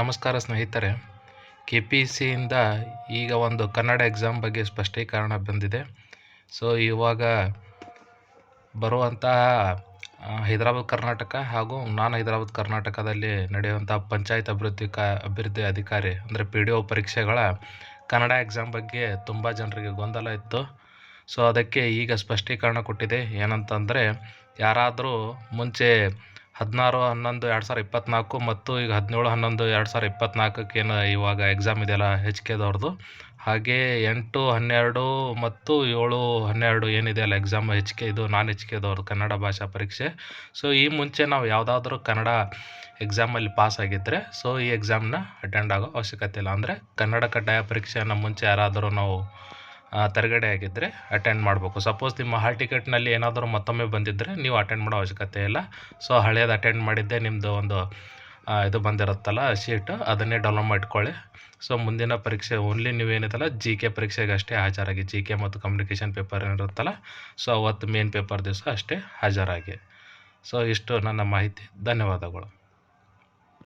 ನಮಸ್ಕಾರ ಸ್ನೇಹಿತರೆ. K P ಸಿಯಿಂದ ಈಗ ಒಂದು ಕನ್ನಡ ಎಕ್ಸಾಮ್ ಬಗ್ಗೆ ಸ್ಪಷ್ಟೀಕರಣ ಬಂದಿದೆ. ಸೊ ಇವಾಗ ಬರುವಂತಹ ಹೈದರಾಬಾದ್ ಕರ್ನಾಟಕ ಹಾಗೂ ನಾನ್ ಹೈದರಾಬಾದ್ ಕರ್ನಾಟಕದಲ್ಲಿ ನಡೆಯುವಂಥ ಪಂಚಾಯತ್ ಅಭಿವೃದ್ಧಿ ಕ, ಅಭಿವೃದ್ಧಿ ಅಧಿಕಾರಿ ಅಂದರೆ ಪಿ ಡಿ ಒ ಪರೀಕ್ಷೆಗಳ ಕನ್ನಡ ಎಕ್ಸಾಮ್ ಬಗ್ಗೆ ತುಂಬ ಜನರಿಗೆ ಗೊಂದಲ ಇತ್ತು. ಸೊ ಅದಕ್ಕೆ ಈಗ ಸ್ಪಷ್ಟೀಕರಣ ಕೊಟ್ಟಿದೆ. ಏನಂತಂದರೆ, ಯಾರಾದರೂ ಮುಂಚೆ ಹದಿನಾರು, ಹನ್ನೊಂದು, ಎರಡು ಸಾವಿರ ಇಪ್ಪತ್ತ್ನಾಲ್ಕು ಮತ್ತು ಈಗ ಹದಿನೇಳು, ಹನ್ನೊಂದು, ಎರಡು ಸಾವಿರ ಇಪ್ಪತ್ತ್ನಾಲ್ಕಕ್ಕೆ ಏನು ಇವಾಗ ಎಕ್ಸಾಮ್ ಇದೆಯಲ್ಲ ಹೆಚ್ ಕೆದವ್ರದ್ದು ಹಾಗೆ ಎಂಟು, ಹನ್ನೆರಡು ಮತ್ತು ಏಳು, ಹನ್ನೆರಡು ಏನಿದೆಯಲ್ಲ ಎಕ್ಸಾಮ್ ಹೆಚ್ ಕೆ ಇದು ನಾನ್ ಹೆಚ್ ಕೆದವ್ರದ್ದು ಕನ್ನಡ ಭಾಷಾ ಪರೀಕ್ಷೆ. ಸೊ ಈ ಮುಂಚೆ ನಾವು ಯಾವುದಾದ್ರೂ ಕನ್ನಡ ಎಕ್ಸಾಮಲ್ಲಿ ಪಾಸ್ ಆಗಿದ್ದರೆ ಸೊ ಈ ಎಕ್ಸಾಮ್ನ ಅಟೆಂಡ್ ಆಗೋ ಅವಶ್ಯಕತೆ ಇಲ್ಲ. ಅಂದರೆ ಕನ್ನಡ ಕಡ್ಡಾಯ ಪರೀಕ್ಷೆಯನ್ನು ಮುಂಚೆ ಯಾರಾದರೂ ನಾವು ತರಗಡೆ ಆಗಿದ್ದರೆ ಅಟೆಂಡ್ ಮಾಡಬೇಕು. ಸಪೋಸ್ ನಿಮ್ಮ ಹಾಲ್ ಟಿಕೆಟ್ನಲ್ಲಿ ಏನಾದರೂ ಮತ್ತೊಮ್ಮೆ ಬಂದಿದ್ದರೆ ನೀವು ಅಟೆಂಡ್ ಮಾಡೋ ಅವಶ್ಯಕತೆ ಇಲ್ಲ. ಸೊ ಹಳೇದು ಅಟೆಂಡ್ ಮಾಡಿದ್ದೆ ನಿಮ್ಮದು ಒಂದು ಇದು ಬಂದಿರುತ್ತಲ್ಲ ಶೀಟ್ ಅದನ್ನೇ ಡೌನ್ಲೋಡ್ ಮಾಡ್ಕೊಳ್ಳಿ. ಸೊ ಮುಂದಿನ ಪರೀಕ್ಷೆ ಓನ್ಲಿ ನೀವೇನಿದೆಲ್ಲ ಜಿ ಕೆ ಪರೀಕ್ಷೆಗೆ ಅಷ್ಟೇ ಹಾಜರಾಗಿ ಜಿ ಕೆ ಮತ್ತು ಕಮ್ಯುನಿಕೇಷನ್ ಪೇಪರ್ ಏನಿರುತ್ತಲ್ಲ ಸೊ ಅವತ್ತು ಮೇನ್ ಪೇಪರ್ ದಿವಸ ಅಷ್ಟೇ ಹಾಜರಾಗಿ. ಸೊ ಇಷ್ಟು ನನ್ನ ಮಾಹಿತಿ. ಧನ್ಯವಾದಗಳು.